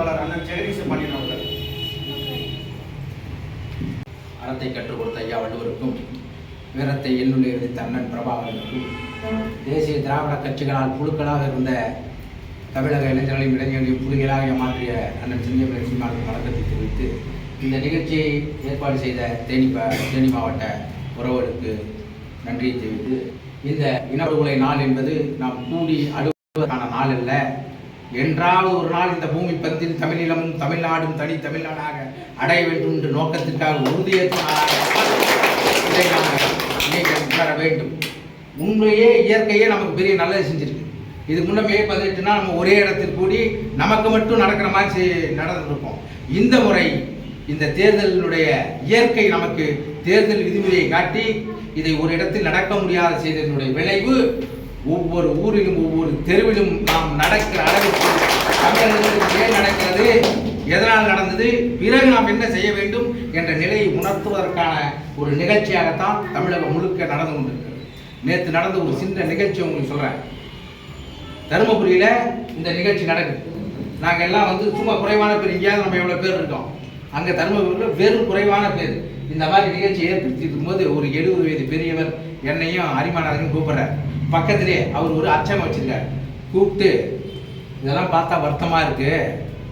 ஒருங்கிணைப்பாளர் அண்ணன் ஜெகதீச பாண்டியன் அவர்கள். அறத்தை கற்றுக் கொடுத்த ஐயா வள்ளுவருக்கும் வீரத்தை எண்ணுள்ளே விதித்த அண்ணன் பிரபாகரனுக்கும் தேசிய திராவிட கட்சிகளால் குழுக்களாக இருந்த தமிழக இளைஞர்களையும் இளைஞர்களையும் புலிகளாக மாற்றிய அண்ணன் சிந்தியபிள்ளை சீமானுக்கு வணக்கத்தை தெரிவித்து இந்த நிகழ்ச்சியை ஏற்பாடு செய்த தேனி தேனி மாவட்ட உறவுகளுக்கு நன்றியை தெரிவித்து இந்த இனப்படுகொலை நாள் என்பது நாம் கூடி அடுவதற்கான நாள் அல்ல என்றாவது ஒரு நாள் இந்த பூமி பந்தில் தமிழீழமும் தமிழ்நாடும் தனி தமிழ்நாடாக அடைய வேண்டும் என்ற நோக்கத்திற்காக உறுதியேற்ற பெற வேண்டும். உண்மையே இயற்கையே நமக்கு பெரிய நல்லது செஞ்சிருக்கு. இதுக்கு முன்னமே பதினெட்டுனா நம்ம ஒரே இடத்தில் கூடி நமக்கு மட்டும் நடக்கிற மாதிரி செய்- நடந்துருப்போம் இந்த முறை இந்த தேர்தலினுடைய இயற்கை நமக்கு தேர்தல் விதிமுறையை காட்டி இதை ஒரு இடத்தில் நடக்க முடியாத செய்ததனுடைய விளைவு ஒவ்வொரு ஊரிலும் ஒவ்வொரு தெருவிலும் நாம் நடக்கிற அளவு தமிழர்களுக்கு ஏன் நடக்கிறது? எதனால் நடந்தது? பிறகு நாம் என்ன செய்ய வேண்டும் என்ற நிலையை உணர்த்துவதற்கான ஒரு நிகழ்ச்சியாகத்தான் தமிழகம் முழுக்க நடந்து கொண்டிருக்கிறது. நேற்று நடந்த ஒரு சின்ன நிகழ்ச்சி உங்களுக்கு சொல்கிறேன் தருமபுரியில் இந்த நிகழ்ச்சி நடக்குது. நாங்கள் எல்லாம் வந்து சும்மா குறைவான பேர் எங்கேயாவது நம்ம எவ்வளோ பேர் இருக்கோம். அங்கே தருமபுரியில் வெறும் குறைவான பேர். இந்த மாதிரி நிகழ்ச்சி ஏற்படுத்தி இருக்கும்போது ஒரு எழுபது வயது பெரியவர் என்னையும் அரிமானாரையும் கூப்பிட்றார். பக்கத்திலே அவர் ஒரு அச்சம் வச்சிருக்கார். கூப்பிட்டு இதெல்லாம் பார்த்தா வருத்தமாக இருக்குது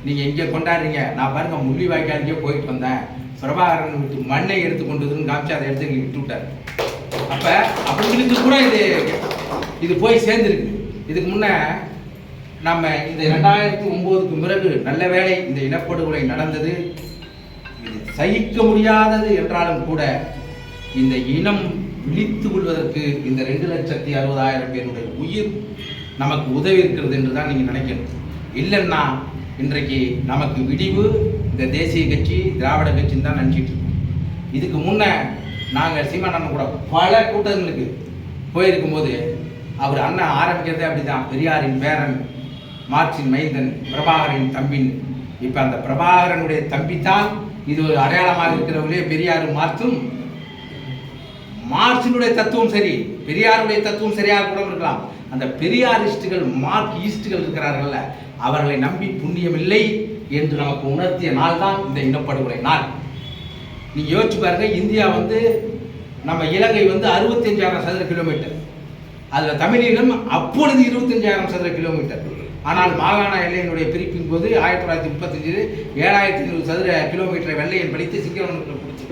நீங்கள் எங்கே கொண்டாடுறீங்க. நான் பாருங்க முள்ளி வாய்க்காலுக்கே போயிட்டு வந்தேன். பிரபாகரன் விட்டு மண்ணை எடுத்து கொண்டு காமிச்சு அதை எடுத்து எங்களுக்கு விட்டு விட்டார். அப்படி அவங்களுக்கு கூட இது. இது போய் சேர்ந்துருக்கு. இதுக்கு முன்ன நம்ம இந்த ரெண்டாயிரத்தி ஒம்போதுக்கு பிறகு நல்ல வேளை இந்த இனப்படுகொலை நடந்தது. இது சகிக்க முடியாதது என்றாலும் கூட இந்த இனம் விழித்து கொள்வதற்கு இந்த ரெண்டு லட்சத்தி அறுபதாயிரம் பேருடைய உயிர் நமக்கு உதவி இருக்கிறது என்று தான் நீங்கள் நினைக்கணும். இல்லைன்னா இன்றைக்கு நமக்கு விடிவு இந்த தேசிய கட்சி திராவிட கட்சின்னு தான் நினச்சிட்டு இருக்கோம். இதுக்கு முன்னே நாங்கள் சீமானண்ணன் கூட பல கூட்டங்களுக்கு போயிருக்கும்போது அவர் அண்ணன் ஆரம்பிக்கிறதே அப்படிதான். பெரியாரின் பேரன் மார்க்சின் மைந்தன் பிரபாகரின் தம்பின். இப்போ அந்த பிரபாகரனுடைய தம்பி தான் இது ஒரு அடையாளமாக இருக்கிறவர்களே பெரியார் மார்க்சும் மார்க்சினுடைய தத்துவம் சரி பெரியாருடைய தத்துவம் சரியாக கூட இருக்கலாம். அந்த பெரியாரிஸ்டுகள் மார்க் ஈஸ்டுகள் இருக்கிறார்கள்ல அவர்களை நம்பி புண்ணியமில்லை என்று நமக்கு உணர்த்திய நாள் தான் இந்த இனப்படுகொலை நாள். நீ யோசிச்சு பாருங்க இந்தியா வந்து நம்ம இலங்கை வந்து அறுபத்தஞ்சாயிரம் சதுர கிலோமீட்டர். அதில் தமிழீழம் அப்பொழுது இருபத்தஞ்சாயிரம் சதுர கிலோமீட்டர். ஆனால் மாகாண எல்லையினுடைய பிரிப்பின் போது ஆயிரத்தி தொள்ளாயிரத்தி முப்பத்தஞ்சு ஏழாயிரத்தி ஐநூறு சதுர கிலோமீட்டரை வெள்ளையன் படித்து சிங்களவர்களுக்கு பிடிச்சி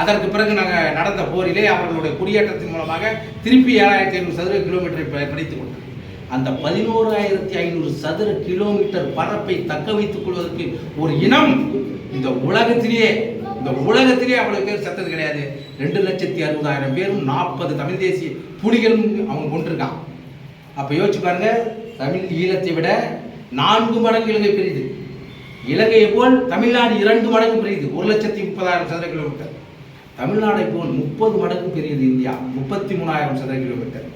அதற்கு பிறகு நாங்கள் நடந்த போரிலே அவர்களுடைய குடியேற்றத்தின் மூலமாக திருப்பி ஏழாயிரத்தி ஐநூறு சதுர கிலோமீட்டரை கிடைத்து கொண்டது அந்த பதினோராயிரத்தி ஐநூறு சதுர கிலோமீட்டர் பரப்பை தக்க வைத்துக் கொள்வதற்கு ஒரு இனம் இந்த உலகத்திலேயே இந்த உலகத்திலேயே அவ்வளவு பேர் செத்தது கிடையாது. ரெண்டு லட்சத்தி அறுபதாயிரம் பேரும் நாற்பது தமிழ் தேசிய புலிகளும் அவங்க கொண்டிருக்கான் அப்போ யோசிச்சு பாருங்க தமிழ் ஈழத்தை விட நான்கு மடங்கு இலங்கை பெரியது. இலங்கையை போல் தமிழ்நாடு இரண்டு மடங்கு பெரியது. ஒரு லட்சத்தி முப்பதாயிரம் சதுர கிலோமீட்டர் தமிழ்நாடை போல் முப்பது மடங்கு பெரியது இந்தியா. முப்பத்தி மூணாயிரம் சதுர கிலோமீட்டர்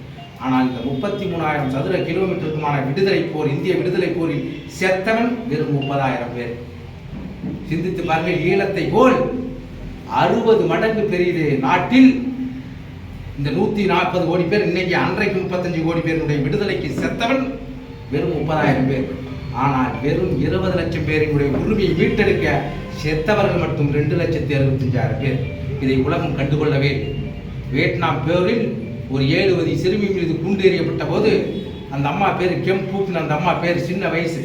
ஆனால் இந்த முப்பத்தி மூணாயிரம் சதுர கிலோமீட்டருக்குமான விடுதலை போர் இந்திய விடுதலை போரில் செத்தவன் வெறும் முப்பதாயிரம் பேர். சிந்தித்து பாருங்கள் ஈழத்தை போல் அறுபது மடங்கு பெரியது நாட்டில் இந்த நூத்தி நாற்பது கோடி பேர் இன்னைக்கு அன்றைக்கு முப்பத்தஞ்சு கோடி பேருடைய விடுதலைக்கு செத்தவன் வெறும் முப்பதாயிரம் பேர். ஆனால் வெறும் இருபது லட்சம் பேரினுடைய உரிமையை மீட்டெடுக்க செத்தவர்கள் மட்டும் ரெண்டு லட்சத்தி அறுபத்தஞ்சாயிரம் பேர். இதை உலகம் கண்டுகொள்ளவே வியட்நாம் போரில் ஒரு ஏழு வதி சிறுமி மீது குண்டு எறியப்பட்ட போது அந்த அம்மா பேர் கெம்பூப்னு அந்த அம்மா பேர் சின்ன வயசு.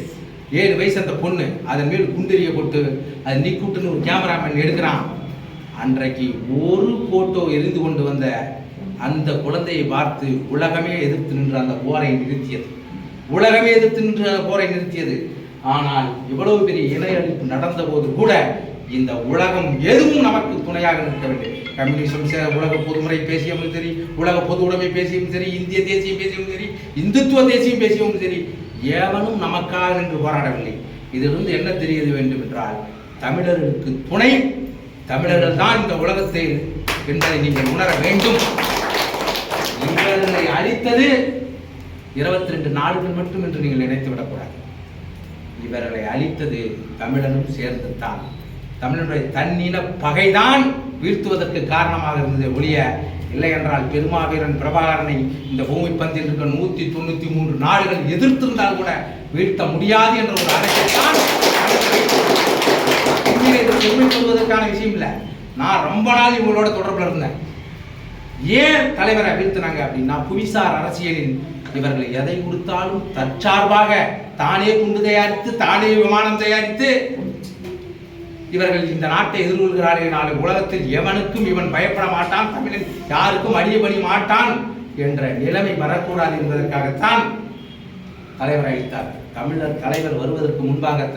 ஏழு வயசு அந்த பொண்ணு. அதன் மேல் குண்டெறிய போட்டு அது நீ கூட்டுன்னு ஒரு கேமராமேன் எடுக்கிறான். அன்றைக்கு ஒரு போட்டோ எரிந்து கொண்டு வந்த அந்த குழந்தையை பார்த்து உலகமே எதிர்த்து நின்ற அந்த போரை நிறுத்தியது. உலகமே எதிர்த்து நின்ற போரை நிறுத்தியது. ஆனால் இவ்வளவு பெரிய இணையழிப்பு நடந்த போது கூட இந்த உலகம் எதுவும் நமக்கு துணையாக நிற்கவில்லை. கம்யூனிசம் உலக பொதுமுறை பேசியவங்களும் சரி உலக பொது உடைமை பேசியவும் சரி இந்திய தேசியம் பேசியவும் சரி இந்துத்துவ தேசியம் பேசியவும் சரி ஏவனும் நமக்காக நின்று போராடவில்லை. இதிலிருந்து என்ன தெரியது வேண்டும் என்றால் தமிழர்களுக்கு துணை தமிழர்கள் தான் இந்த உலகத்தில் என்பதை நீங்கள் உணர வேண்டும். இவர்களை அழித்தது இருபத்தி ரெண்டு நாடுகள் மட்டும் என்று நீங்கள் நினைத்து விடக்கூடாது இவர்களை அழித்தது தமிழனும் சேர்ந்து தான் தமிழனுடைய தன்னின பகைதான் வீழ்த்துவதற்கு காரணமாக இருந்தது ஒழிய இல்லை என்றால் பெருமாவீரன் பிரபாகரனை இந்த பூமி பந்தில் இருக்க நூத்தி தொண்ணூத்தி மூன்று நாடுகள் எதிர்த்திருந்தால் கூட வீழ்த்த முடியாது என்ற ஒரு அரசைத்தான் பெருமை கொள்வதற்கான விஷயம் இல்லை. நான் ரொம்ப நாள் இவங்களோட தொடர்பில் இருந்தேன். ஏன் தலைவரை வீழ்த்தினாங்க அப்படின்னா புவிசார் அரசியலில் இவர்கள் எதை கொடுத்தாலும் தற்சார்பாக தானே குண்டு தயாரித்து தானே விமானம் தயாரித்து இவர்கள் இந்த நாட்டை எதிர்கொள்கிறார்கள் நாளை உலகத்தில் எவனுக்கும் இவன் பயப்பட மாட்டான் தமிழன் யாருக்கும் அடியபடி மாட்டான் என்ற நிலைமை வரக்கூடாது என்பதற்காகத்தான் தலைவர் அளித்தார் தமிழர் தலைவர் வருவதற்கு முன்பாக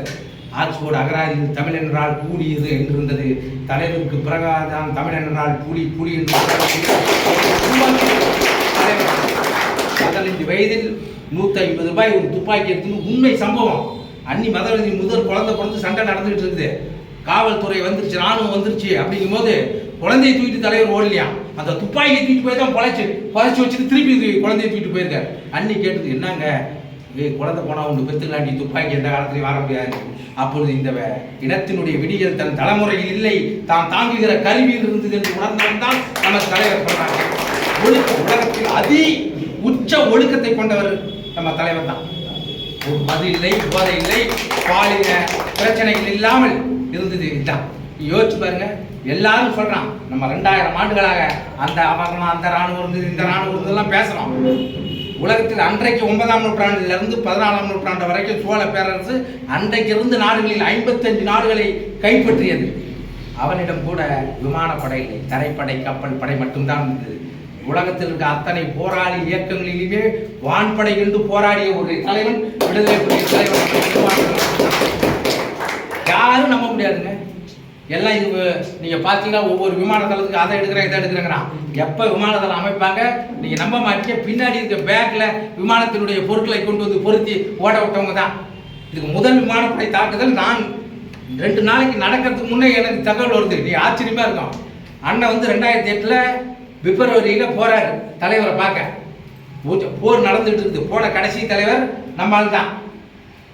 ஆக்ஸ்போர்டு அகராதியில் தமிழ் என்றால் கூடியது என்றிருந்தது. தலைவருக்கு பிறகாதான் தமிழ் என்றால் கூலி கூலி என்று தலைவர் பதினஞ்சு வயதில் நூற்றி ஐம்பது ரூபாய் ஒரு துப்பாக்கி எடுத்து உண்மை சம்பவம். அன்னி மதவதி முதல் குழந்தை பிறந்து சண்டை நடந்துகிட்டு இருக்குது காவல்துறை வந்துருச்சு ராணுவம் வந்துருச்சு அப்படிங்கும் போது குழந்தையை தூக்கிட்டு தலைவர் ஓடலையா? அந்த துப்பாக்கியை தூக்கிட்டு போய் தான் பொழைச்சு பொழைச்சி வச்சுட்டு திருப்பி குழந்தையை தூக்கிட்டு போயிருக்காரு. அன்னி கேட்டது என்னங்க? ஏய் குழந்தை போனா ஒன்று பெத்துக்கலாம் துப்பாக்கி எந்த காலத்துலையும் வர முடியாது. அப்பொழுது இந்த வ- இனத்தினுடைய விடியல் தன் தலைமுறையில் இல்லை தான் தாங்குகிற கருவியில் இருந்தது என்று உணர்ந்தவன் தான் நமது தலைவர் சொல்றாங்க ஒழுக்க உலகத்தில் அதி உச்ச ஒழுக்கத்தை கொண்டவர் நம்ம தலைவர் தான். ஒரு மது இல்லை போதை இல்லை பாலின பிரச்சனைகள் இல்லாமல் இருந்தது இதுதான். யோசிச்சு பாருங்க எல்லாரும் சொல்றான் நம்ம ரெண்டாயிரம் ஆண்டுகளாக அந்த அவங்க அந்த ராணுவம் இருந்தது இந்த ராணுவம் இருந்ததெல்லாம் பேசுறோம். உலகத்தில் அன்றைக்கு ஒன்பதாம் நூற்றாண்டிலிருந்து இருந்து பதினாலாம் நூற்றாண்டு வரைக்கும் சோழ பேரரசு அன்றைக்கிருந்து நாடுகளில் ஐம்பத்தஞ்சு நாடுகளை கைப்பற்றியது. அவனிடம் கூட விமானப்படை இல்லை தரைப்படை கப்பல் படை மட்டும்தான் இருந்தது. உலகத்தில் இருக்க அத்தனை போராளி இயக்கங்களிலுமே வான்படை என்று போராடிய ஒரு தலைவன் விடுதலை புலிகள் யாரும் நம்ப முடியாதுங்க. எல்லாம் இது நீங்க பாத்தீங்கன்னா ஒவ்வொரு விமானத்தளத்துக்கு அதை எடுக்கிறேன் இதை எடுக்கிறேங்கிறான் எப்ப விமானத்தளம் அமைப்பாங்க நீங்க நம்ப மாட்டீங்க. பின்னாடி இருக்க பேக்ல விமானத்தினுடைய பொருட்களை கொண்டு வந்து பொருத்தி ஓட விட்டவங்க தான். இதுக்கு முதல் விமானப்படை தாக்குதல் நான் ரெண்டு நாளைக்கு நடக்கிறதுக்கு முன்னே எனக்கு தகவல் வருது. நீ ஆச்சரியமா இருக்கும் அண்ணன் வந்து ரெண்டாயிரத்தி எட்டுல பிப்ரவரியில போறாரு தலைவரை பார்க்க. போர் நடந்துட்டு இருக்குது. போன கடைசி தலைவர் நம்மால் தான்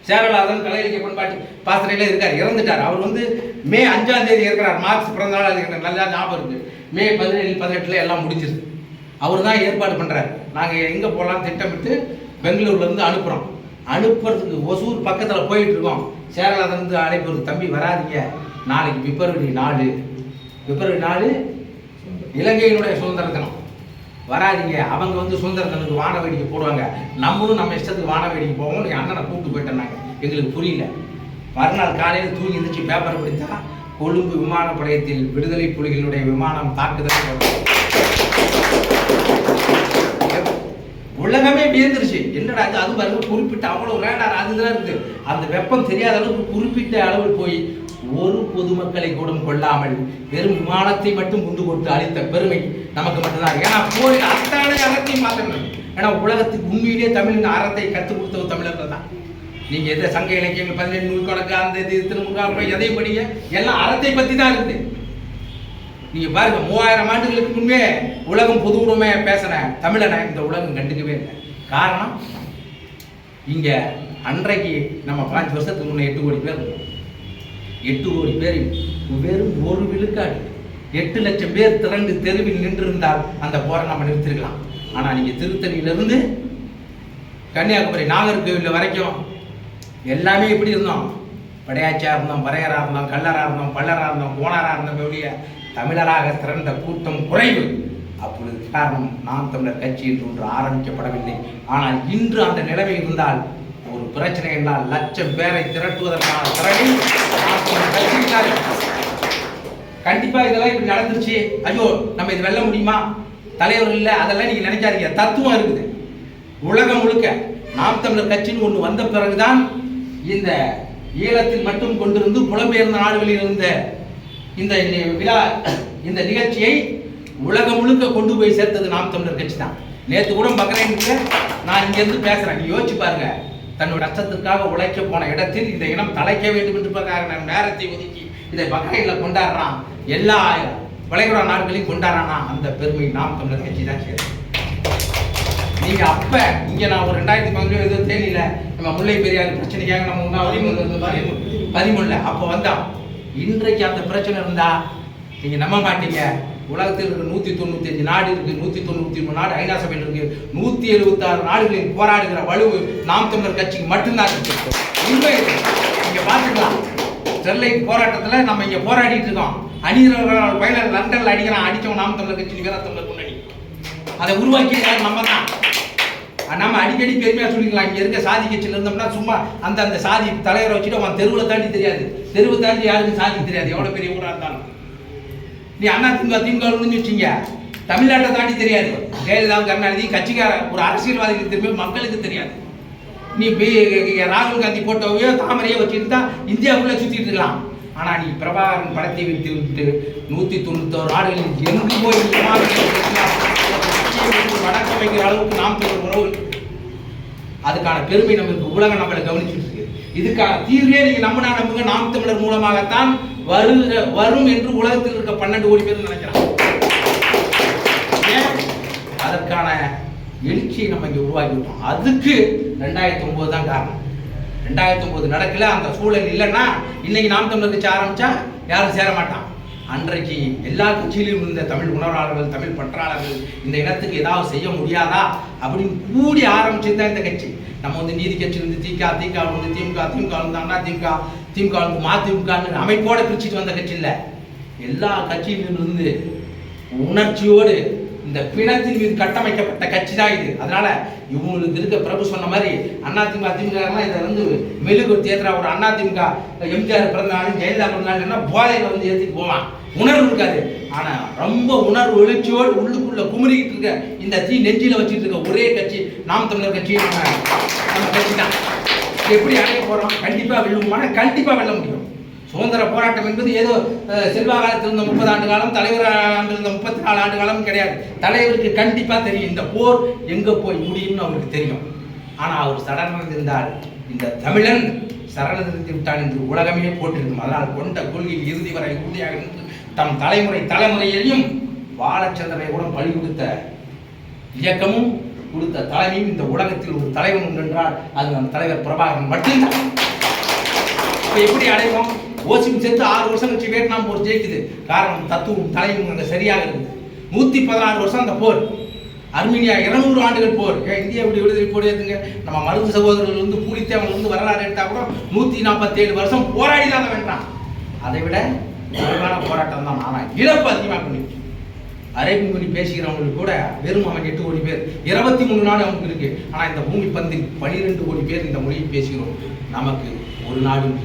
சேரலாதன் கலை இலக்கிய பண்பாட்டு பாசறையில இருக்கார். இறந்துட்டார். அவர் வந்து மே அஞ்சாம் தேதி இருக்கிறார் மார்ச் பிறந்த நாள் அது எனக்கு நல்லா ஞாபகம் இருக்கு. மே பதினேழு பதினெட்டுல எல்லாம் முடிஞ்சிருது. அவர் தான் ஏற்பாடு பண்ணுறார் நாங்க எங்க போகலாம் திட்டமிட்டு பெங்களூர்ல இருந்து அனுப்புறோம். அனுப்புறதுக்கு ஒசூர் பக்கத்துல போயிட்டு இருக்கோம். சேரலாதன் வந்து அழைப்பு தம்பி வராதீங்க. நாளைக்கு பிப்ரவரி நாலு. பிப்ரவரி நாலு இலங்கையினுடைய சுதந்திர தினம் வராதீங்க. அவங்க வந்து சுதந்திர தினத்துக்கு வான வேடிக்கை போடுவாங்க. நம்மளும் நம்ம இஷ்டத்துக்கு வான வேடிக்கை போவோம். எங்கள் அண்ணனை கூப்பிட்டு போயிட்டேன்னாங்க எங்களுக்கு புரியல. மறுநாள் காலையில் தூங்கி எந்திரிச்சு பேப்பர் படித்தா கொழும்பு விமானப்படையத்தில் விடுதலை புலிகளுடைய விமானம் தாக்குதல் உலகமே வியந்துருச்சு என்னடா அது அது பாருங்க குறிப்பிட்ட அவ்வளோ ரேடார் அதுதான் இருக்குது அந்த வெப்பம் தெரியாத அளவுக்கு குறிப்பிட்ட அளவில் போய் ஒரு பொதுமக்களை கூட கொள்ளாமல் வெறும் விமானத்தை மட்டும் குண்டு கொடுத்து அளித்த பெருமை நமக்கு மட்டும்தான் ஏன்னா போரில் அத்தனை அறத்தையும் மாற்றணும் ஏன்னா உலகத்துக்கு உண்மையிலேயே தமிழின் அறத்தை கற்றுக் கொடுத்தவர் தமிழர்கள் தான். நீங்க எந்த சங்க இலக்கியங்கள் பதினெட்டு நூற்கணக்கு அந்த இது திருமுகம் எதை படிங்க? எல்லாம் அறத்தை பத்தி தான் இருக்குது நீங்க பாருங்க மூவாயிரம் ஆண்டுகளுக்கு முன்பே உலகம் பொது உடைமை பேசின தமிழனை இந்த உலகம் கண்டுக்கவே இல்லை. காரணம் இங்க அன்றைக்கு நம்ம பாஞ்சு வருஷத்துக்கு முன்னே எட்டு கோடி பேர் இருந்தோம். எட்டு கோடி பேர் வெறும் ஒரு விழுக்காடு எட்டு லட்சம் பேர் திரண்டு தெருவில் நின்றிருந்தால் அந்த போரை நம்ம நிறுத்திருக்கலாம். ஆனால் நீங்கள் திருத்தணியிலிருந்து கன்னியாகுமரி நாகர்கோவில் வரைக்கும் எல்லாமே எப்படி இருந்தோம். படையாச்சியாக இருந்தோம் வரையராக இருந்தோம் கல்லராக இருந்தோம் பல்லராக இருந்தோம் கோணராக இருந்தோம் வெளிய தமிழராக திரண்ட கூட்டம் குறைவு. அப்பொழுது காரணம் நாம் தமிழர் கட்சி என்று ஒன்று ஆரம்பிக்கப்படவில்லை. ஆனால் இன்று அந்த நிலைமை இருந்தால் பிரச்சனை என்றால் லட்சம் பேரை திரட்டுவதற்கான திறனை கண்டிப்பா இதெல்லாம் இப்படி நடந்துருச்சு. ஐயோ நம்ம இது வெல்ல முடியுமா? தலைவர் இல்ல அதெல்லாம் நீங்க நினைக்காதீங்க. தத்துவம் இருக்குது. உலகம் முழுக்க நாம் தமிழர் கட்சின்னு ஒன்று வந்த பிறகுதான் இந்த ஈழத்தில் மட்டும் கொண்டிருந்து புலம்பெயர்ந்த நாடுகளில் இருந்த இந்த விழா இந்த நிகழ்ச்சியை உலகம் முழுக்க கொண்டு போய் சேர்த்தது நாம் தமிழர் கட்சி தான் நேற்று கூட பக்ரைனுக்கு நான் இங்கிருந்து பேசுறேன். நீ யோசிச்சு பாருங்க. தன்னோட கஷ்டத்திற்காக உழைக்க போன இடத்தில் இந்த இனம் தலைக்க வேண்டும் என்று நேரத்தை ஒதுக்கி இதை பக்ரைனில் கொண்டாடுறான். எல்லா வளைகுடா நாடுகளையும் கொண்டாடுறானா? அந்த பெருமை நாம் தமிழர் கட்சி தான் சேரும் நீங்க அப்ப இங்க நான் ஒரு ரெண்டாயிரத்தி பதினேழு ஏதோ தேனியில நம்ம முல்லை பெரியார் பிரச்சனைக்காக நம்ம உண்ணாவிரதம் பதிமூணுல அப்போ வந்தா இன்றைக்கு அந்த பிரச்சனை இருந்தா நீங்க நம்ப மாட்டீங்க. உலகத்தில் இருக்க நூத்தி தொண்ணூத்தி அஞ்சு நாடு இருக்கு நூத்தி தொண்ணூத்தி மூணு நாடு ஐநா சபையில் இருக்கு. நூத்தி எழுபத்தி ஆறு நாடுகளில் போராடுகிற வலுவு நாம் தமிழர் கட்சிக்கு மட்டும்தான் இருக்கு உண்மை இது. பாத்துக்கலாம் ஸ்டெர்லைட் போராட்டத்தில் நம்ம இங்கே போராடிட்டு இருக்கோம். அணிகிறவர்கள் பயில லண்டனில் அடிக்கிறான் அடித்தவன் நாம் தமிழர் கட்சி வீர தமிழர் முன்னணி. அதை உருவாக்கி யார்? நம்ம தான் நம்ம அடிக்கடி பெருமையாக சொல்லிக்கலாம். இங்கே இருக்க சாதி கட்சியில் இருந்தோம்னா சும்மா அந்த அந்த சாதி தலைவரை வச்சுட்டு அவன் தெருவில் தாண்டி தெரியாது. தெருவு தாண்டி யாருக்கும் சாதி தெரியாது. எவ்வளோ பெரிய ஊராக இருந்தாலும். நீ அண்ணா திமுக திமுக வச்சுங்க தமிழ்நாட்டை தாண்டி தெரியாது. ஜெயலலிதா கருணாநிதி கட்சிக்கார ஒரு அரசியல்வாதிகளுக்கு தெரியும் மக்களுக்கு தெரியாது. நீ ராகுல் காந்தி போட்டோவையோ தாமரையோ வச்சுட்டு தான் இந்தியாவுக்குள்ள சுத்திட்டு இருக்கலாம். ஆனால் நீ பிரபாகரன் படத்தை வைத்து விட்டு நூற்றி தொண்ணூத்தோரு நாடுகளில் எங்கு போய் நீ வடக்க வைக்கிற அளவுக்கு நாம் உறவு அதுக்கான பெருமை நமக்கு உலகம் நம்மளை கவனிச்சுட்டு இதுக்கான தீர்வே நீங்க நம்பினா நம்புங்க. நாம் தமிழர் மூலமாகத்தான் வருகிற வரும் என்று உலகத்தில் இருக்க பன்னெண்டு கோடி பேர் நினைக்கிறான் அதற்கான எழுச்சியை நம்ம இங்கே உருவாக்கி விட்டோம். அதுக்கு ரெண்டாயிரத்தி ஒன்பது தான் காரணம். ரெண்டாயிரத்தி ஒன்பது நடக்கல அந்த சூழல் இல்லைன்னா இன்னைக்கு நாம் தமிழர் கட்சி ஆரம்பிச்சா யாரும் சேர மாட்டான். அன்றைக்கு எல்லா கட்சியிலும் இருந்த தமிழ் உணர்வாளர்கள் தமிழ் பற்றாளர்கள் இந்த இடத்துக்கு ஏதாவது செய்ய முடியாதா அப்படின்னு கூடி ஆரம்பிச்சது தான் இந்த கட்சி. நம்ம வந்து நீதி கட்சி வந்து திக திக வந்து திமுக திமுக வந்து அண்ணா திமுக திமுக வந்து மதிமுக அமைப்போட பிரிச்சுட்டு வந்த கட்சி இல்லை. எல்லா கட்சியிலும் இருந்து உணர்ச்சியோடு இந்த பிணத்தின் மீது கட்டமைக்கப்பட்ட கட்சி தான் இது. அதனால இவங்களுக்கு இருக்க பிரபு சொன்ன மாதிரி அண்ணா திமுக திமுக இதை வந்து மெழுகு தேர்தலா ஒரு அண்ணா திமுக எம்ஜிஆர் பிறந்த நாளும் ஜெயலலிதா பிறந்த நாளும் போதையில வந்து ஏற்றிட்டு போவான். உணர்வு இருக்காது. ஆனா ரொம்ப உணர்வு எழுச்சியோடு உள்ளுக்குள்ள குமுறிக்கிட்டு இருக்க இந்த தீ நெஞ்சில வச்சுட்டு இருக்க ஒரே கட்சி நாம் தமிழர் கட்சி நம்ம நம்ம கட்சி தான். எப்படி அடைய போறோம்? கண்டிப்பா வெல்லுமானா கண்டிப்பா வெல்ல முடியும். சுதந்திர போராட்டம் என்பது ஏதோ செல்வா காலத்தில் இருந்த முப்பது ஆண்டு காலம் தலைவர் இருந்த முப்பத்தி நாலு ஆண்டு காலம் கிடையாது. தலைவருக்கு கண்டிப்பா தெரியும். இந்த போர் எங்க போய் முடியும்னு அவருக்கு தெரியும். ஆனா அவர் சரணடைந்திருந்தால் இந்த தமிழன் சரணடைந்து விட்டான் என்று உலகமே போட்டிருக்கும் அதனால் கொண்ட கொள்கையில் இறுதி வரை உறுதியாக இருந்து தம் தலைமுறை தலைமுறையையும் வாழச்சந்திரனை கூட பலி கொடுத்த இயக்கமும் கொடுத்த தலைமையும் இந்த உலகத்தில் ஒரு தலைவன் உண்டு என்றால் அது அந்த தலைவர் பிரபாகரன் மட்டும்தான். இப்போ எப்படி அடைவோம்? ஓசிம் செத்து ஆறு வருஷம் வச்சு வியட்நாம் போர் ஜெயிக்குது. காரணம் தத்துவம் தலையும் அங்கே சரியாக இருக்குது. நூற்றி பதினாறு வருஷம் அந்த போர். அர்மீனியா இருநூறு ஆண்டுகள் போர். ஏன் இந்தியா இப்படி விடுதலை போர் ஏத்துங்க நம்ம மருந்து சகோதரர்கள் வந்து பூலித்தேவன் வந்து வரலாறு எடுத்தால் கூட நூற்றி நாற்பத்தேழு வருஷம் போராடி தான். வென்றான் அதை விட நிறைவான போராட்டம் தான் ஆனால் இழப்பு அதிகமாக பண்ணிச்சு அரேபியன் மொழி பேசுகிறவங்களுக்கு கூட வெறும் அவன் எட்டு கோடி பேர். இருபத்தி மூணு நாடு அவங்களுக்கு இருக்கு. ஆனால் இந்த பூமி பந்தில் பனிரெண்டு கோடி பேர் இந்த மொழியை பேசுகிறோம். நமக்கு ஒரு நாடும்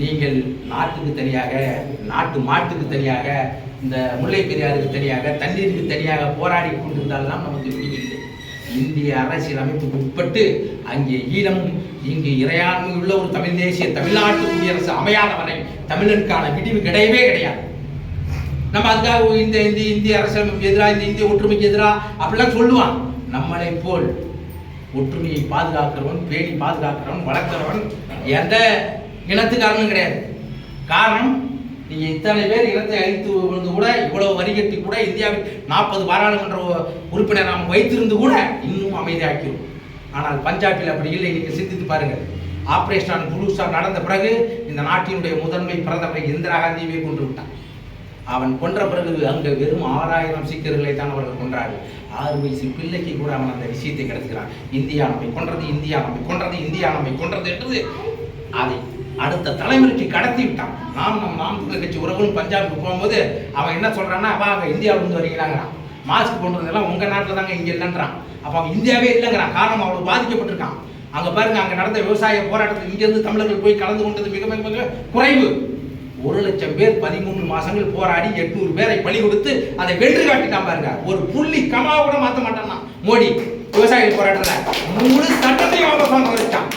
நீங்கள் நாட்டுக்கு தனியாக நாட்டு மாட்டுக்கு தனியாக இந்த முல்லை பெரியாருக்கு தனியாக தண்ணீருக்கு தனியாக போராடி கொண்டிருந்தால்தான் நமக்கு முடிவில்லை இந்திய அரசியல் அமைப்புக்கு உட்பட்டு அங்கே ஈழமும் இங்கு இறையாண்மை உள்ள ஒரு தமிழ் தேசிய தமிழ்நாட்டு குடியரசு அமையாத வரை தமிழனுக்கான விடிவு கிடையவே கிடையாது. நம்ம அதுக்காக இந்த இந்த இந்திய அரசியலமைப்பு எதிராக இந்த இந்திய ஒற்றுமைக்கு எதிராக அப்படிலாம் சொல்லுவான் நம்மளை போல் ஒற்றுமையை பாதுகாக்கிறவன் பேணி பாதுகாக்கிறவன் வளர்க்கிறவன் எந்த இனத்துக்காரனும் கிடையாது. காரணம் நீங்க இத்தனை பேர் இனத்தை அழித்து வந்து கூட இவ்வளவு வரி கட்டி கூட இந்தியாவில் நாற்பது பாராளுமன்ற உறுப்பினர் நாம் வைத்திருந்து கூட இன்னும் அமைதியாக்கிறோம் ஆனால் பஞ்சாபில் அப்படி இல்லை நீங்கள் சிந்தித்து பாருங்கள். ஆப்ரேஷன் ப்ளூ நடந்த பிறகு இந்த நாட்டினுடைய முதன்மை பிரதமரை இந்திரா காந்தியவே கொண்டு விட்டான் அவன் கொன்ற பிறகு அங்கே வெறும் ஆறாயிரம் சீக்கியர்களை தான் அவர்கள் கொன்றார்கள். ஆறு வயசு பிள்ளைக்கு கூட அவன் அந்த விஷயத்தை கடத்துகிறான் இந்தியா நம்மை கொன்றது இந்தியா நம்மை கொன்றது இந்தியா நம்மை கொன்றது என்றது அதை அடுத்த தலைமுறைக்கு கடத்தி விட்டான். நாம் நம் நாம் கட்சி உறவுன்னு பஞ்சாபுக்கு போகும்போது அவன் என்ன சொல்றான்னா அவன் அங்கே இந்தியாவிலிருந்து வருகிறாங்கிறான் மாஸ்க் போன்றதெல்லாம் உங்க நாட்டில் தாங்க இங்கே இல்லைன்றான். அப்போ அவன் இந்தியாவே இல்லைங்கிறான். காரணம் அவ்வளோ பாதிக்கப்பட்டிருக்கான். அங்கே பாருங்க அங்கே நடந்த விவசாய போராட்டத்தில் இங்கேருந்து தமிழர்கள் போய் கலந்து கொண்டது மிக மிக மிக குறைவு. ஒரு லட்சம் பேர் பதிமூணு மாசங்கள் போராடி எட்நூறு பேரை பலி கொடுத்து அதை வென்று காட்டிட்டான் பாருங்க. ஒரு புள்ளி கமா கூட மாற்ற மாட்டானா. மோடி விவசாயிகள் போராட்டத்தில் முழு சட்டத்தையும் வாபஸ் வாங்க வச்சான்.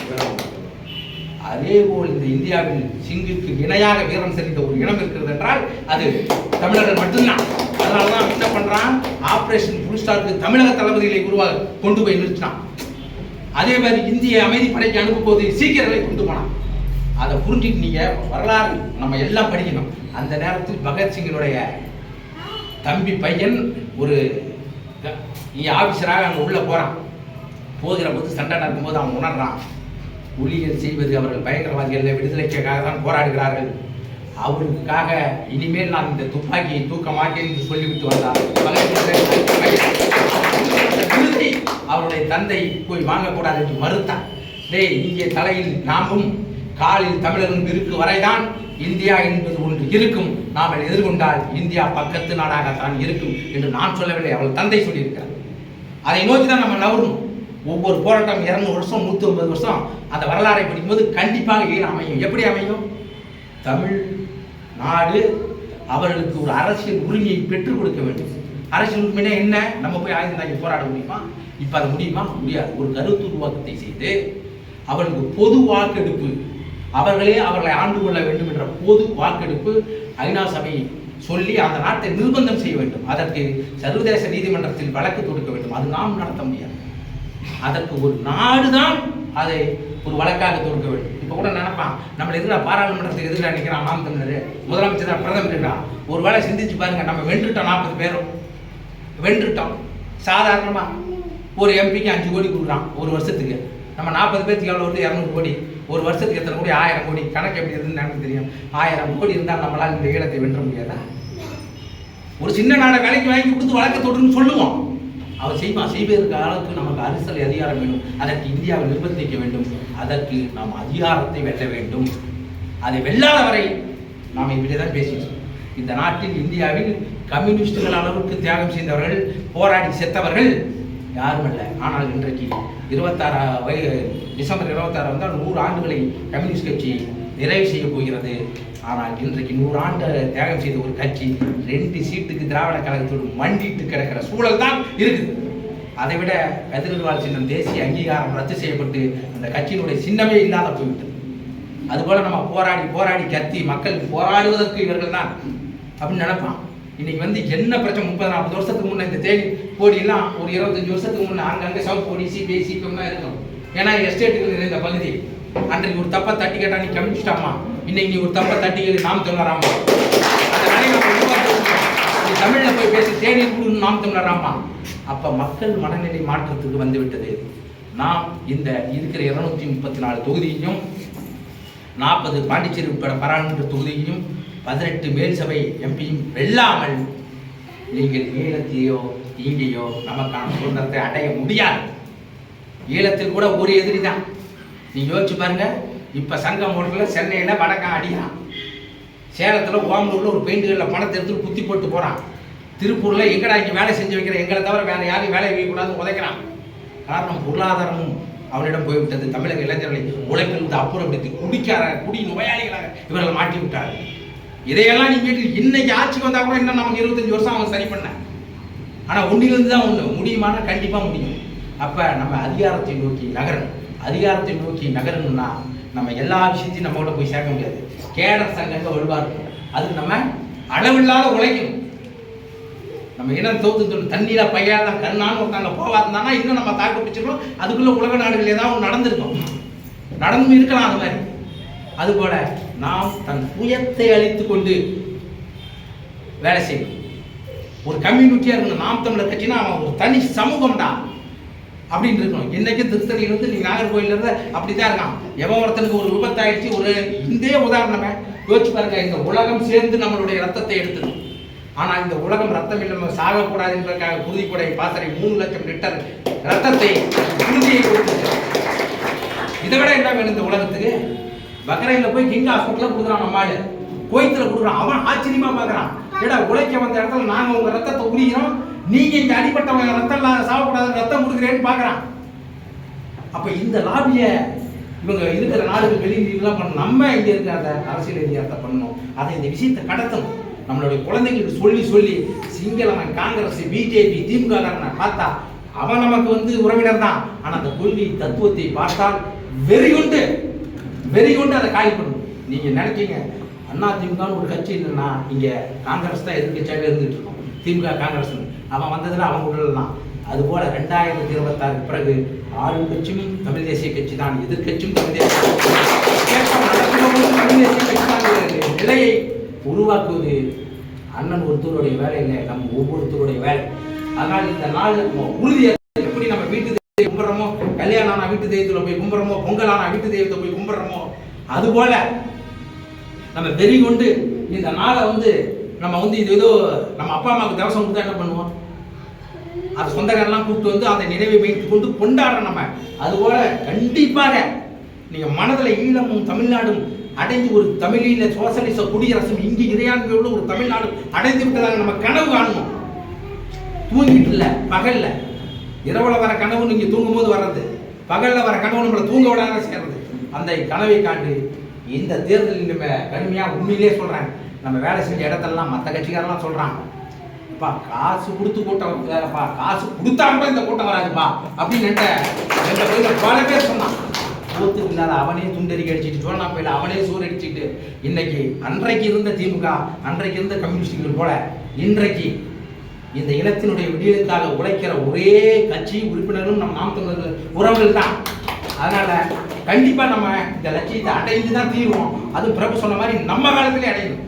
அதே போல் இந்த இந்தியாவில் சிங்குக்கு இணையாக வீரம் செறிந்த ஒரு இனம் இருக்கிறது என்றால் அது தமிழர்கள் மட்டும்தான். அதனால தான் என்ன பண்றான்? ஆபரேஷன் ஃபுல் ஸ்டாருக்கு தமிழக தளபதிகளை உருவாக கொண்டு போய் நிறுத்தினான். அதே மாதிரி இந்திய அமைதி படைக்கு அனுப்பும் போது சீக்கிரங்களை கொண்டு போனான். அதை புரிஞ்சுட்டு நீங்க வரலாறு நம்ம எல்லாம் படிக்கணும். அந்த நேரத்தில் பகத்சிங்கினுடைய தம்பி பையன் ஒரு நீ ஆபீசராக அங்க உள்ளே போகிறான் போகிற போது சண்டை நடக்கும்போது அவன் உணர்றான். ஊழியர் செய்வது அவர்கள் பயங்கரவாதிகள் விடுதலைக்காக தான் போராடுகிறார்கள். அவருக்காக இனிமேல் நான் இந்த துப்பாக்கியை தூக்க மாட்டேன் என்று சொல்லிவிட்டு வந்தார் அவருடைய தந்தை போய் வாங்கக்கூடாது என்று மறுத்தார். டேய் இங்கே தலையில் நாமும் காலில் தமிழரும் இருக்கு வரைதான் இந்தியா என்பது ஒன்று இருக்கும். நாம் எதிர்கொண்டால் இந்தியா பக்கத்து நாடாகத்தான் இருக்கும் என்று நான் சொல்லவில்லை அவள் தந்தை சொல்லியிருக்கிறார். அதை நோக்கி தான் நம்ம நவரணும் ஒவ்வொரு போராட்டம் இரநூறு வருஷம் நூற்றி ஐம்பது வருஷம் அந்த வரலாறை படிக்கும்போது கண்டிப்பாக ஈடு அமையும். எப்படி அமையும்? தமிழ் நாடு அவர்களுக்கு ஒரு அரசியல் உரிமையை பெற்றுக் கொடுக்க வேண்டும். அரசியல் உரிமைனா என்ன? நம்ம போய் ஆயுதம் தாங்கி போராட முடியுமா? இப்போ அது முடியுமா? முடியாது. ஒரு கருத்து உருவாக்கத்தை செய்து அவர்களுக்கு பொது வாக்கெடுப்பு அவர்களே அவர்களை ஆண்டு கொள்ள வேண்டும் என்ற பொது வாக்கெடுப்பு ஐநா சபை சொல்லி அந்த நாட்டை நிர்பந்தம் செய்ய வேண்டும். அதற்கு சர்வதேச நீதிமன்றத்தில் வழக்கு தொடுக்க வேண்டும். அது நாம் நடத்த முடியாது. அதற்கு ஒரு நாடுதான் அதை ஒரு வழக்காக தோற்க வேண்டும். இப்போ கூட நினைப்பான் நம்மளை எதிராக பாராளுமன்றத்துக்கு எதிராக நிற்கிறான் நாம் தமிழர் முதலமைச்சர் தான் பிரதமர் இருக்கிறான் ஒரு வேளை சிந்திச்சு பாருங்க நம்ம வென்றுட்டோம் நாற்பது பேரும் வென்றுட்டோம். சாதாரணமாக ஒரு எம்பிக்கு அஞ்சு கோடி கொடுக்குறான் ஒரு வருஷத்துக்கு. நம்ம நாற்பது பேருக்கு எவ்வளோ வருது? இரநூறு கோடி. ஒரு வருஷத்துக்கு எத்தனை கோடி? ஆயிரம் கோடி. கணக்கு எப்படி இருக்குதுன்னு எனக்கு தெரியும். ஆயிரம் கோடி இருந்தால் நம்மளால் இந்த ஈழத்தை வென்ற முடியாதா? ஒரு சின்ன நாடை வேலைக்கு வாங்கி கொடுத்து வழக்க தொடுன்னு சொல்லுவோம். அவர் செய்வான் செய்வதற்கு அளவுக்கு நமக்கு அரசியல் அதிகாரம் வேண்டும். அதற்கு இந்தியாவை நிர்பந்திக்க வேண்டும். அதற்கு நாம் அதிகாரத்தை வெல்ல வேண்டும். அதை வெல்லாத வரை நாம் இப்படி தான் பேசிட்டு இந்த நாட்டில் இந்தியாவில் கம்யூனிஸ்டுகள் அளவுக்கு தியாகம் செய்தவர்கள் போராடி செத்தவர்கள் யாரும் இல்லை ஆனால் இன்றைக்கு இருபத்தாறு வய டிசம்பர் இருபத்தாறு வந்தால் நூறு ஆண்டுகளை கம்யூனிஸ்ட் கட்சி நிறைவு செய்ய போகிறது. ஆனால் இன்றைக்கு நூறு தியாகம் செய்த ஒரு கட்சி ரெண்டு சீட்டுக்கு திராவிட கழகத்தோடு மண்டிட்டு கிடக்கிற சூழல் தான் இருக்குது. அதை விட கதிர்வால் சின்னம் தேசிய அங்கீகாரம் ரத்து செய்யப்பட்டு அந்த கட்சியினுடைய சின்னமே இல்லாத போய்விட்டது. அதுபோல நம்ம போராடி போராடி கத்தி மக்கள் போராடுவதற்கு இவர்கள் தான் அப்படின்னு நினைப்பான். இன்னைக்கு வந்து என்ன பிரச்சனை? முப்பது நாற்பது வருஷத்துக்கு முன்னே இந்த தேடி போடியெல்லாம் ஒரு இருபத்தஞ்சு வருஷத்துக்கு முன்னே அங்கங்கே சவுத் போடி சிபிஐ சிபிஎம் தான் இருக்கும். ஏன்னா எஸ்டேட்டுகள் இந்த பகுதி. அன்றைக்கு ஒரு தப்பை தட்டி கேட்டா நீ கம்யூனிஸ்டாமா இன்னைக்கு நீ ஒரு தப்பை தட்டி கேட்டு நாம் தமிழராமா அந்த நம்ம நீ தமிழ்ல போய் பேசி தேநீர் குழு நாம் தமிழராமா அப்ப மக்கள் மனநிலை மாற்றத்துக்கு வந்து விட்டது. நாம் இந்த இருக்கிற இருநூத்தி முப்பத்தி நாலு தொகுதியையும் நாற்பது பாண்டிச்சேரி உட்பட பாராளுமன்ற தொகுதியையும் பதினெட்டு மேல் சபை எம்பியும் வெல்லாமல் நீங்கள் ஈழத்தையோ இங்கேயோ நமக்கான சுதந்திரத்தை அடைய முடியாது. ஈழத்தில் கூட ஒரு எதிரி தான். நீங்க யோசிச்சு பாருங்க இப்ப சங்கம் ஓட்டல சென்னையில வடக்கம் அடிக்கிறான் சேலத்துல ஓமலூர்ல ஒரு பெயிண்டுகளில் பணத்தை எடுத்து குத்தி போட்டு போறான். திருப்பூர்ல எங்கடா இங்க வேலை செஞ்சு வைக்கிற? எங்களை தவிர வேற யாரையும் வேலை வைக்கக்கூடாதுன்னு உதைக்கிறான். காரணம் பொருளாதாரமும் அவனிடம் போய்விட்டது. தமிழக இளைஞர்களை உழைப்பில் இருந்து அப்புறப்படுத்தி குடிக்கார குடி நோயாளிகளாக இவர்கள் மாட்டி விட்டார் இதையெல்லாம் நீ கேட்டு இன்னைக்கு ஆட்சிக்கு வந்தா கூட இன்னும் நமக்கு இருபத்தஞ்சு வருஷம் அவன் சரி பண்ண. ஆனா ஒன்றிலிருந்து தான் ஒண்ணு. முடியுமானா கண்டிப்பா முடியும். அப்ப நம்ம அதிகாரத்தை நோக்கி நகரணும். அதிகாரத்தை நோக்கி நகரணும்னா நம்ம எல்லா விஷயத்தையும் நம்ம கூட போய் சேர்க்க முடியாது. கேடர் சங்கங்க வலுவா இருக்கும். அது நம்ம அளவில்லாத உழைக்கணும். நம்ம இனம் தோத்து தோத்து தண்ணீரா பையாத கண்ணான்னு ஒருத்தாங்க போவாதுன்னா இன்னும் நம்ம தாக்கு பிடிச்சிருக்கோம். அதுக்குள்ள உலக நாடுகள் ஏதாவது நடந்திருக்கும். நடந்தும் இருக்கலாம் அது மாதிரி. அதுபோல நாம் தன் புயத்தை அழித்து கொண்டு வேலை செய்யணும். ஒரு கம்யூனிட்டியாக இருக்கணும் நாம் தமிழர் கட்சினா அவன் ஒரு தனி சமூகம் தான் அப்படின்னு இருக்கணும். இன்னைக்கு திருத்தணியில வந்து நீ நாகர்கோயில்ல இருந்து அப்படித்தான் இருக்கான். எவன் ஒருத்தனுக்கு ஒரு விபத்தாயிடுச்சு ஒரு இதே உதாரணமே யோசிச்சு பாருங்க இந்த உலகம் சேர்ந்து நம்மளுடைய ரத்தத்தை எடுத்துடும் ஆனா இந்த உலகம் ரத்தம் இல்லாம சாகக்கூடாது என்பதற்காக குருதிப்படை பாசறை மூணு லட்சம் லிட்டர் ரத்தத்தை குருதியை கொடுத்துச்சு. இதை விட என்ன வேணும் இந்த உலகத்துக்கு? பக்ரைன்ல போய் கிங் ஹாஸ்பிட்டலில் கொடுக்குறான் மாடு ஆளு. கோயத்துல கொடுக்குறான். அவன் ஆச்சரியமா பார்க்குறான் ஏடா உழைக்க வந்த இடத்துல நாங்க உங்க ரத்தத்தை உரிகிறோம் நீங்க இங்க அடிப்பட்டவங்க ரத்தம் இல்லாத சாவக்கூடாது ரத்தம் கொடுக்குறேன்னு பாக்குறான் அப்ப இந்த லாபிய இவங்க இருக்கிற நாடுகள் வெளியிலாம் பண்ண நம்ம இங்க இருக்கிற அந்த அரசியல் அதிகாரத்தை பண்ணணும். அதை இந்த விஷயத்தை கடத்தணும். நம்மளுடைய குழந்தைங்களுக்கு சொல்லி சொல்லி சிங்களவன் காங்கிரஸ் பிஜேபி திமுக பார்த்தா அவன் நமக்கு வந்து உறவினர் தான் ஆனா அந்த கொள்கை தத்துவத்தை பார்த்தால் வெறி கொண்டு வெறி கொண்டு அதை காயப்படும் நீங்க நினைச்சீங்க அண்ணா திமுகன்னு ஒரு கட்சி இல்லைன்னா இங்க காங்கிரஸ் தான் எதிர்கட்சியாக இருந்துட்டு இருக்கோம். திமுக காங்கிரஸ் அவன் வந்ததில் அவன் விடலாம் அதுபோல ரெண்டாயிரத்தி இருபத்தாறு பிறகு ஆளும் கட்சியும் தமிழ் தேசிய கட்சி தான் எதிர்க்கட்சியும் தமிழ் தேசிய தமிழ் தேசிய கட்சி தான் நிலையை உருவாக்குவது அண்ணன் ஒருத்தருடைய வேலை இல்லை நம்ம ஒவ்வொருத்தருடைய வேலை. அதனால் இந்த நாள் உறுதியாக உறுதியை எப்படி நம்ம வீட்டு தெய்வத்தை கும்பிட்றோமோ கல்யாணம் ஆனா வீட்டு தெய்வத்தில் போய் கும்பிட்றோமோ பொங்கல் ஆனா வீட்டு தெய்வத்தை போய் கும்பிட்றோமோ அதுபோல நம்ம வெறி கொண்டு இந்த நாளை வந்து நம்ம வந்து இது ஏதோ நம்ம அப்பா அம்மாவுக்கு தவசம் கொடுத்தா என்ன பண்ணுவோம்? அந்த சொந்தக்காரெல்லாம் கூப்பிட்டு வந்து அந்த நினைவை வைத்து கொண்டு கொண்டாடுறோம் நம்ம. அதுபோல கண்டிப்பாக நீங்க மனதில் ஈழமும் தமிழ்நாடும் அடைந்து ஒரு தமிழீழ சோசலிச குடியரசும் இங்கு இறையாண்மையோடு ஒரு தமிழ்நாடு அடைந்து விட்டதாக நம்ம கனவு காணணும் தூங்கிட்டு இல்ல பகல்ல. இரவுல வர கனவு நீங்க தூங்கும் போது வர்றது. பகல்ல வர கனவு நம்மளை தூங்க விடாத சேர்றது அந்த கனவை காண்டு இந்த தேர்தலில் நம்ம கடுமையா உண்மையிலேயே சொல்றாங்க நம்ம வேலை செஞ்ச இடத்தெல்லாம் மற்ற கட்சிக்காரெல்லாம் சொல்றாங்க. அப்பா காசு கொடுத்து கூட்டம் வேறப்பா காசு கொடுத்தா கூட இந்த கூட்டம் வராதுப்பா அப்படின்னு என்கிட்ட பல பேர் சொன்னான். கூத்து இல்லாத அவனே துண்டறிக்கை அடிச்சுட்டு சோழனா போயில அவனே சூறு அடிச்சுட்டு இன்னைக்கு அன்றைக்கு இருந்த திமுக அன்றைக்கு இருந்த கம்யூனிஸ்டுகள் போல இன்றைக்கு இந்த இனத்தினுடைய விடியலுக்காக உழைக்கிற ஒரே கட்சி உறுப்பினரும் நம் நாம் தமிழர்கள் உறவுகள் தான். அதனால கண்டிப்பா நம்ம இந்த லட்சியத்தை அடைந்து தான் தீருவோம். அது பிரபு சொன்ன மாதிரி நம்ம காலத்திலே அடையணும்.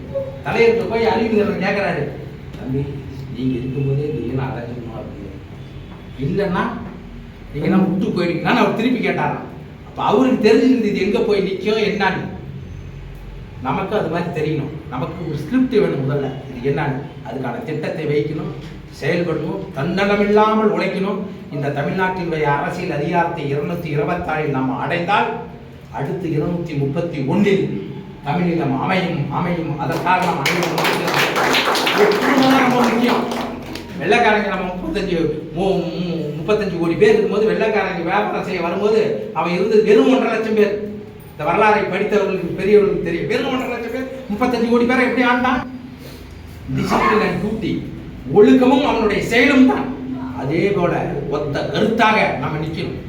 தலைவர்கிட்ட போய் அறிவிக்கிறவர் கேட்கிறாரு தம்பி நீங்கள் இருக்கும்போதே இந்த இனம் அடைஞ்சிடணும் அப்படின்னு இல்லைன்னா நீங்க என்ன விட்டு போயிருக்கீங்களான்னு அவர் திருப்பி கேட்டாராம். அப்போ அவருக்கு தெரிஞ்சிருந்தது இது எங்கே போய் நிற்கும் என்னன்னு. நமக்கு அது மாதிரி தெரியணும். நமக்கு ஒரு ஸ்கிரிப்ட் வேணும் முதல்ல. இது என்னன்னு. அதுக்கான திட்டத்தை வைக்கணும் செயல்படணும் தன்னலமில்லாமல் உழைக்கணும். இந்த தமிழ்நாட்டினுடைய அரசியல் அதிகாரத்தை இருநூத்தி இருபத்தாறில் நாம் அடைந்தால் அடுத்து இருநூத்தி முப்பத்தி ஒன்றில் தமிழீழம் அமையும் அமையும். அதற்காக நாம் அனைவரும் குடும்பம் தான் ரொம்ப முக்கியம் வெள்ளைக்காரங்க நம்ம முப்பத்தஞ்சு மு- முப்பத்தஞ்சு கோடி பேர் இருக்கும்போது வெள்ளக்காரங்க வியாபாரம் செய்ய வரும்போது அவன் இருந்தது வெறும் ஒன்றரை லட்சம் பேர். இந்த வரலாறை படித்தவர்களுக்கு பெரியவர்களுக்கு தெரியும். வெறும் ஒன்றரை லட்சம் பேர் முப்பத்தஞ்சு கோடி பேரை எப்படி ஆண்டான்? டிசிப்ளின் அண்ட் டியூட்டி ஒழுக்கமும் அவனுடைய செயலும் தான். அதே போல ஒத்த கருத்தாக நம்ம நிற்கணும்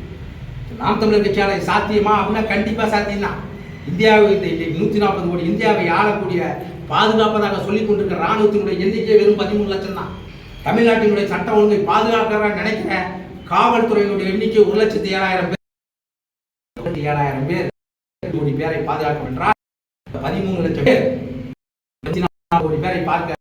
நாம் தமிழர் கட்சியாளர் சாத்தியமா அப்படின்னா கண்டிப்பா சாத்தியம் தான் இந்தியாவை இந்த நூற்றி நூத்தி நாற்பது கோடி இந்தியாவை ஆளக்கூடிய பாதுகாப்பதாக சொல்லிக் கொண்டிருக்கிற ராணுவத்தினுடைய எண்ணிக்கை வெறும் பதிமூணு லட்சம் தான். தமிழ்நாட்டினுடைய சட்ட ஒழுங்கை பாதுகாக்கிறதா நினைக்கிற காவல்துறையினுடைய எண்ணிக்கை ஒரு லட்சத்தி ஏழாயிரம் பேர். ஏழாயிரம் பேர். கோடி பேரை பாதுகாக்கும் என்றால் பதிமூணு லட்சம் பேர். கோடி பேரை பார்க்க